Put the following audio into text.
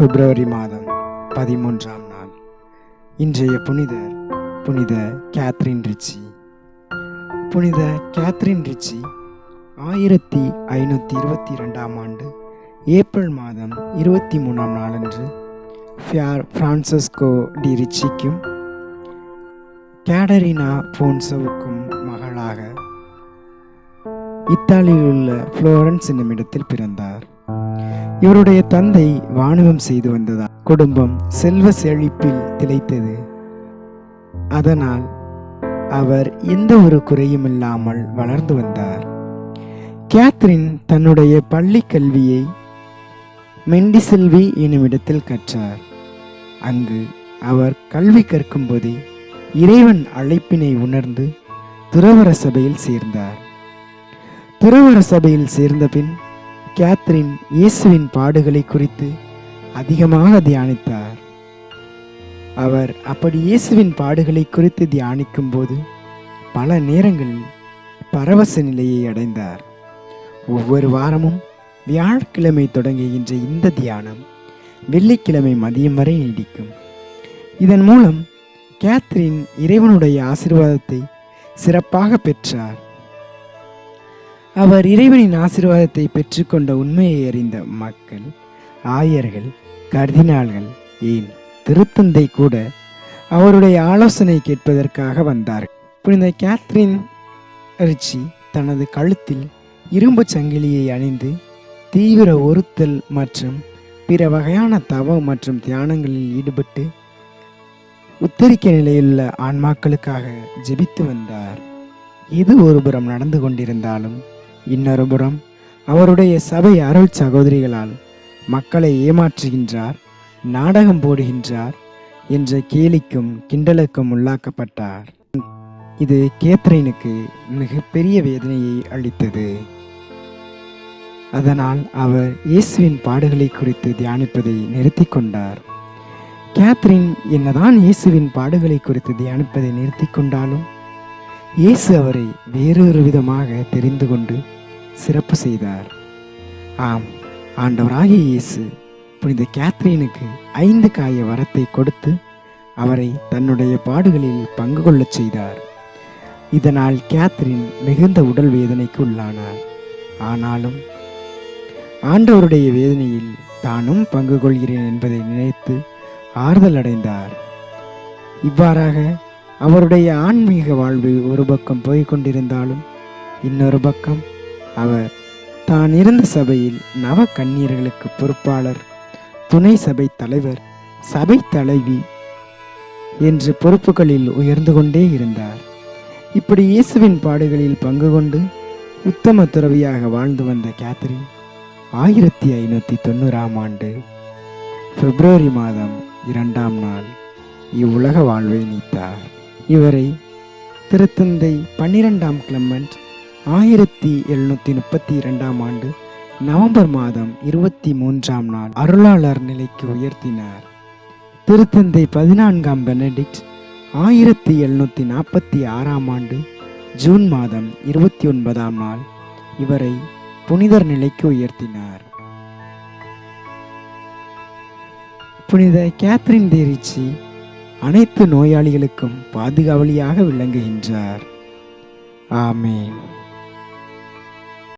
பிப்ரவரி மாதம் பதிமூன்றாம் நாள். இன்றைய புனிதர் புனித கேத்ரின் ரிச்சி. புனித கேத்ரின் ரிச்சி ஆயிரத்தி ஐநூற்றி இருபத்தி ரெண்டாம் ஆண்டு ஏப்ரல் மாதம் இருபத்தி மூணாம் நாளன்று ஃபியார் ஃப்ரான்சஸ்கோ டி ரிச்சிக்கும் கேடரினா போன்சோவுக்கும் மகளாக இத்தாலியில் உள்ள ஃப்ளோரன்ஸ் என்னும் இடத்தில் பிறந்தார். இவருடைய தந்தை வாணிபம் செய்து வந்ததால் குடும்பம் செல்வ செழிப்பில் திளைத்தது. அதனால் அவர் எந்த ஒரு குறையும் இல்லாமல் வளர்ந்து வந்தார். கேத்ரின் தன்னுடைய பள்ளி கல்வியை மெண்டிசெல்வி எனுமிடத்தில் கற்றார். அங்கு அவர் கல்வி கற்கும் போதே இறைவன் அழைப்பினை உணர்ந்து துறவர சபையில் சேர்ந்தார். துறவர சபையில் சேர்ந்த பின் கேத்ரின் இயேசுவின் பாடுகளை குறித்து அதிகமாக தியானித்தார். அவர் அப்படி இயேசுவின் பாடுகளை குறித்து தியானிக்கும் போது பல நேரங்களில் பரவச நிலையை அடைந்தார். ஒவ்வொரு வாரமும் வியாழக்கிழமை தொடங்குகின்ற இந்த தியானம் வெள்ளிக்கிழமை மதியம் வரை நீடிக்கும். இதன் மூலம் கேத்ரின் இறைவனுடைய ஆசீர்வாதத்தை சிறப்பாக பெற்றார். அவர் இறைவனின் ஆசீர்வாதத்தை பெற்றுக்கொண்ட உண்மையை அறிந்த மக்கள் ஆயர்கள் கர்தினால்கள் ஏன் திருத்தந்தை கூட அவருடைய ஆலோசனை கேட்பதற்காக வந்தார் புனித கேத்ரின் ரிச்சி தனது கழுத்தில் இரும்பு சங்கிலியை அணிந்து தீவிர ஒருத்தல் மற்றும் பிற வகையான தவம் மற்றும் தியானங்களில் ஈடுபட்டு உத்தரிக்க நிலையுள்ள ஆன்மாக்களுக்காக ஜெபித்து வந்தார். இது ஒருபுறம் நடந்து கொண்டிருந்தாலும் இன்னொருபுறம் அவருடைய சபை அருள் சகோதரிகளால் மக்களை ஏமாற்றுகின்றார் நாடகம் போடுகின்றார் என்ற கேலிக்கும் கிண்டலுக்கும் உள்ளாக்கப்பட்டார். இது கேத்ரினுக்கு மிகப்பெரிய வேதனையை அளித்தது. அதனால் அவர் இயேசுவின் பாடுகளை குறித்து தியானிப்பதை நிறுத்தி கொண்டார். கேத்ரின் என்னதான் இயேசுவின் பாடுகளை குறித்து தியானிப்பதை நிறுத்தி கொண்டாலும் இயேசு அவரை வேறொரு விதமாக தெரிந்து கொண்டு சிறப்பு செய்தார். ஆம் ஆண்டவராகிய இயேசு புனித கேத்ரீனுக்கு ஐந்து காய வரத்தை கொடுத்து அவரை தன்னுடைய பாடுகளில் பங்கு கொள்ளச் செய்தார். இதனால் கேத்ரின் மிகுந்த உடல் வேதனைக்கு உள்ளானார். ஆனாலும் ஆண்டவருடைய வேதனையில் தானும் பங்கு கொள்கிறேன் என்பதை நினைத்து ஆறுதல் அடைந்தார். இவ்வாறாக அவருடைய ஆன்மீக வாழ்வு ஒரு பக்கம் போய்கொண்டிருந்தாலும் இன்னொரு பக்கம் அவர் தான் இருந்த சபையில் நவ கன்னியர்களுக்கு பொறுப்பாளர் துணை சபை தலைவர் சபை தலைவி என்று பொறுப்புகளில் உயர்ந்து கொண்டே இருந்தார். இப்படி இயேசுவின் பாடுகளில் பங்கு கொண்டு உத்தம துறவியாக வாழ்ந்து வந்த கேத்ரின் ஆயிரத்தி ஐநூற்றி தொண்ணூறாம் ஆண்டு பிப்ரவரி மாதம் இரண்டாம் நாள் இவ்வுலக வாழ்வை நீத்தார். இவரை திருத்தந்தை பன்னிரெண்டாம் கிளமெண்ட் ஆயிரத்தி எழுநூற்றி முப்பத்தி இரண்டாம் ஆண்டு நவம்பர் மாதம் இருபத்தி மூன்றாம் நாள் அருளாளர் நிலைக்கு உயர்த்தினார். திருத்தந்தை பதினான்காம் பெனடிக்ட் ஆயிரத்தி எழுநூற்றி நாற்பத்தி ஆறாம் ஆண்டு ஜூன் மாதம் இருபத்தி ஒன்பதாம் நாள் இவரை புனிதர் நிலைக்கு உயர்த்தினார். புனித கேத்ரின் தேரிச்சி அனைத்து நோயாளிகளுக்கும் பாதுகாவலியாக விளங்குகின்றார். ஆமேன்.